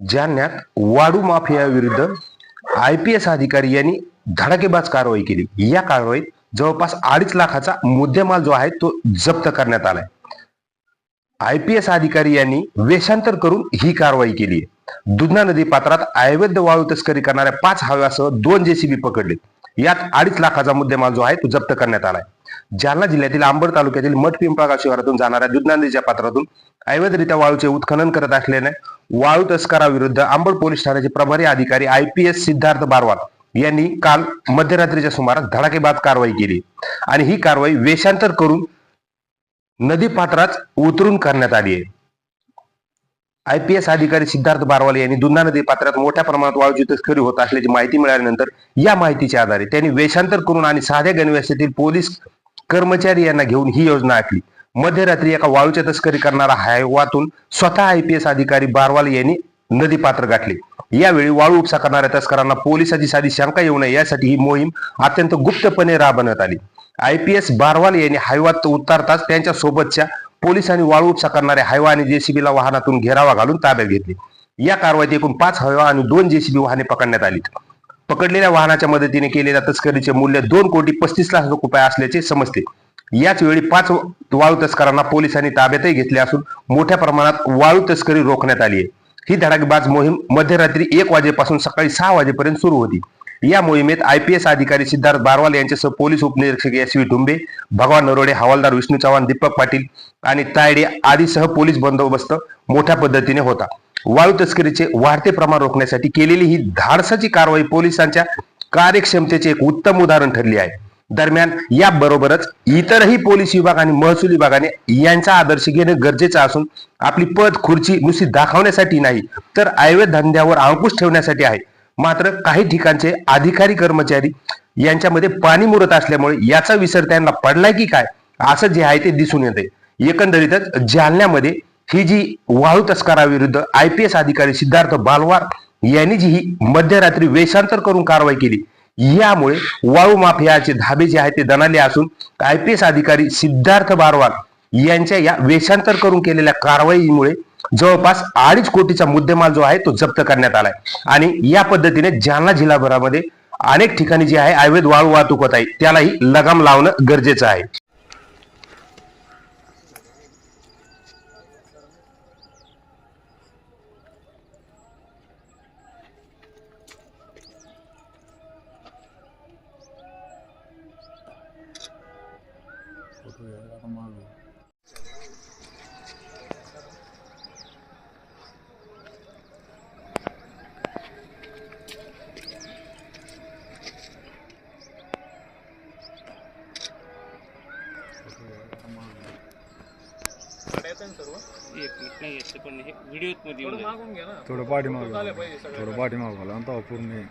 जालन्यात वाडू माफिया आय पी एस अधिकारी यांनी धडाकेबाज कारवाई केली. या कारवाईत जवळपास अडीच लाखाचा मुद्देमाल जो आहे तो जप्त करण्यात आलाय. आय पी एस अधिकारी यांनी वेषांतर करून ही कारवाई केली दुधना नदी पात्रात अवैध वाळू तस्करी करणाऱ्या पाच हव्यासह दोन जेसीबी पकडले यात अडीच लाखाचा मुद्देमाल जो आहे तो जप्त करण्यात आलाय. जालना जिल्ह्यातील अंबड तालुक्यातील मठ पिंपळगाव शहरातून जाणाऱ्या दुधना नदीच्या पात्रातून अवैधरित्या वाळूचे उत्खनन करत असल्याने वाळू तस्कराविरुद्ध आंबड पोलीस ठाण्याचे प्रभारी अधिकारी I P S Siddharth Barwal यांनी काल मध्यरात्रीच्या सुमारास धडाकेबाद कारवाई केली. आणि ही कारवाई वेषांतर करून नदी पात्रात उतरून करण्यात आली आहे. आय पी एस अधिकारी सिद्धार्थ बारवाल यांनी दुधना नदी पात्रात मोठ्या प्रमाणात वाळूची तस्करी होत असल्याची माहिती मिळाल्यानंतर या माहितीच्या आधारे त्यांनी वेषांतर करून आणि साध्या गणवेशातील पोलीस कर्मचारी यांना घेऊन ही योजना आखली. मध्यरात्री एका वाळूच्या तस्करी करणारा हायवातून स्वतः आय पी एस अधिकारी बारवाल यांनी नदी पात्र गाठले. यावेळी वाळू उपसा करणाऱ्या तस्करांना पोलिसांची साधी शंका येऊ नये यासाठी ही मोहीम अत्यंत गुप्तपणे राबवण्यात आली. आय पी एस बारवाल यांनी हायवात उतरताच त्यांच्या सोबतच्या पोलिसांनी वाळू उपसा करणाऱ्या हायवा आणि जेसीबीला वाहनातून घेरावा घालून ताब्यात घेतले. या कारवाईत एकूण पाच हायवा आणि दोन जेसीबी वाहने पकडण्यात आली पकडलेल्या वाहनाच्या मदतीने केलेल्या तस्करीचे मूल्य दोन कोटी पस्तीस लाख रुपये असल्याचे समजते. याच वेळी पाच वाळू तस्करांना पोलिसांनी ताब्यातही घेतले असून मोठ्या प्रमाणात वाळू तस्करी रोखण्यात आली आहे. ही धडाकेबाज मोहीम मध्यरात्री एक वाजेपासून सकाळी सहा वाजेपर्यंत सुरू होती. या मोहिमेत आय पी एस अधिकारी सिद्धार्थ बारवाल यांच्यासह पोलीस उपनिरीक्षक एस व्ही टुंबे भगवान नरोडे हवालदार विष्णू चव्हाण दीपक पाटील आणि तायडे आदीसह पोलीस बंदोबस्त मोठ्या पद्धतीने होता. वाळू तस्करीचे वाढते प्रमाण रोखण्यासाठी केलेली ही धाडसाची कारवाई पोलिसांच्या कार्यक्षमतेचे एक उत्तम उदाहरण ठरली आहे. दरम्यान या बरोबरच इतरही पोलीस विभाग आणि महसूल विभागाने यांचा आदर्श घेणं गरजेचं असून आपली पद खुर्ची नुसती दाखवण्यासाठी नाही तर आयुर्वेद धंद्यावर अंकुश ठेवण्यासाठी आहे. मात्र काही ठिकाणचे अधिकारी कर्मचारी यांच्यामध्ये पाणी मुरत असल्यामुळे याचा विसर त्यांना पडलाय की काय असं जे आहे ते दिसून येते एकंदरीतच जालन्यामध्ये ही जी वाळू तस्कराविरुद्ध आय पी एस अधिकारी सिद्धार्थ बालवार यांनी जी ही मध्यरात्री वेषांतर करून कारवाई केली यामुळे वाळू माफियाचे धाबे जे आहेत ते दणाले असून आय पी एस अधिकारी सिद्धार्थ बारवाल यांच्या या वेषांतर करून केलेल्या कारवाईमुळे जवळपास अडीच कोटीचा मुद्देमाल जो आहे तो जप्त करण्यात आलाय. आणि या पद्धतीने जालना जिल्हाभरामध्ये अनेक ठिकाणी जे आहे अवैध वाळू वाहतूक होत आहे त्यालाही लगाम लावणं गरजेचं आहे एक मिनिट नाही येते पण हे व्हिडिओमध्ये येऊन जाईल. थोडं पाठीमागं थोडं पाठीमागं घाला पूर्ण